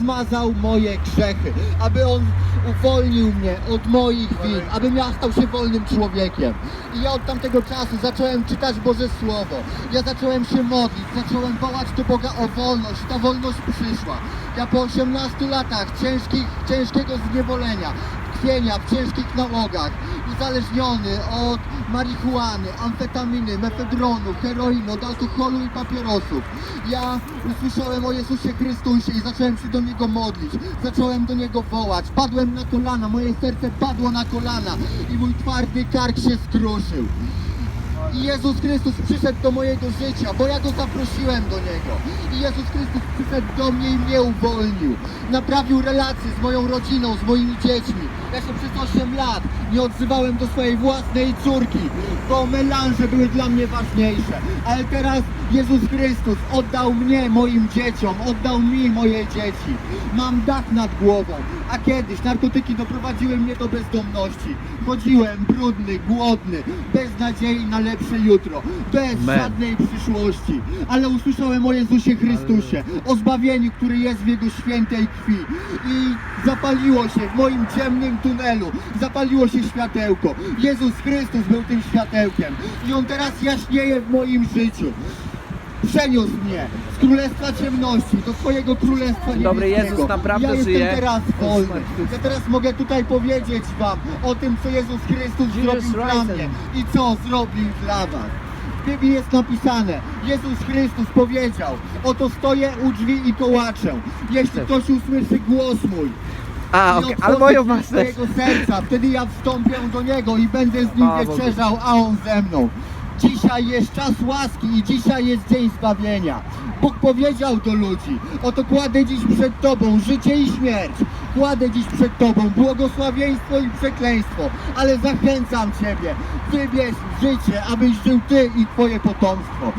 zmazał moje grzechy, aby On uwolnił mnie od moich win, abym ja stał się wolnym człowiekiem. I ja od tamtego czasu zacząłem czytać Boże Słowo. Ja zacząłem się modlić, zacząłem wołać do Boga o wolność. Ta wolność przyszła. Ja po 18 latach ciężkich, ciężkiego zniewolenia, tkwienia w ciężkich nałogach, uzależniony od marihuany, amfetaminy, mefedronu, heroiny, od alkoholu i papierosów. Ja usłyszałem o Jezusie Chrystusie i zacząłem się do Niego modlić. Zacząłem do Niego wołać. Padłem na kolana, moje serce padło na kolana i mój twardy kark się skruszył. I Jezus Chrystus przyszedł do mojego życia, bo ja Go zaprosiłem do Niego. I Jezus Chrystus przyszedł do mnie i mnie uwolnił. Naprawił relacje z moją rodziną, z moimi dziećmi. Ja się przez 8 lat nie odzywałem do swojej własnej córki, bo melanże były dla mnie ważniejsze. Ale teraz Jezus Chrystus oddał mnie moim dzieciom, oddał mi moje dzieci. Mam dach nad głową, a kiedyś narkotyki doprowadziły mnie do bezdomności. Chodziłem brudny, głodny, bez nadziei na lepsze jutro, bez Amen. żadnej przyszłości. Ale usłyszałem o Jezusie Chrystusie, o zbawieniu, który jest w Jego świętej krwi. I zapaliło się w moim ciemnym tunelu, zapaliło się światełko. Jezus Chrystus był tym światełkiem i On teraz jaśnieje w moim życiu. Przeniósł mnie z królestwa ciemności do swojego królestwa Dobry niebieskiego. Jezus naprawdę ja jestem żyje. teraz wolny. Ja teraz mogę tutaj powiedzieć wam o tym, co Jezus Chrystus zrobił dla mnie i co zrobił dla was. W Biblii jest napisane, Jezus Chrystus powiedział, oto stoję u drzwi i kołaczę. Jeśli ktoś usłyszy głos mój A, okej, moją drzwi masz serca, wtedy ja wstąpię do Niego i będę z Nim wieczerzał, a On ze mną. Dzisiaj jest czas łaski i dzisiaj jest dzień zbawienia. Bóg powiedział do ludzi, oto kładę dziś przed Tobą życie i śmierć. Kładę dziś przed Tobą błogosławieństwo i przekleństwo, ale zachęcam Ciebie, wybierz życie, abyś żył Ty i Twoje potomstwo.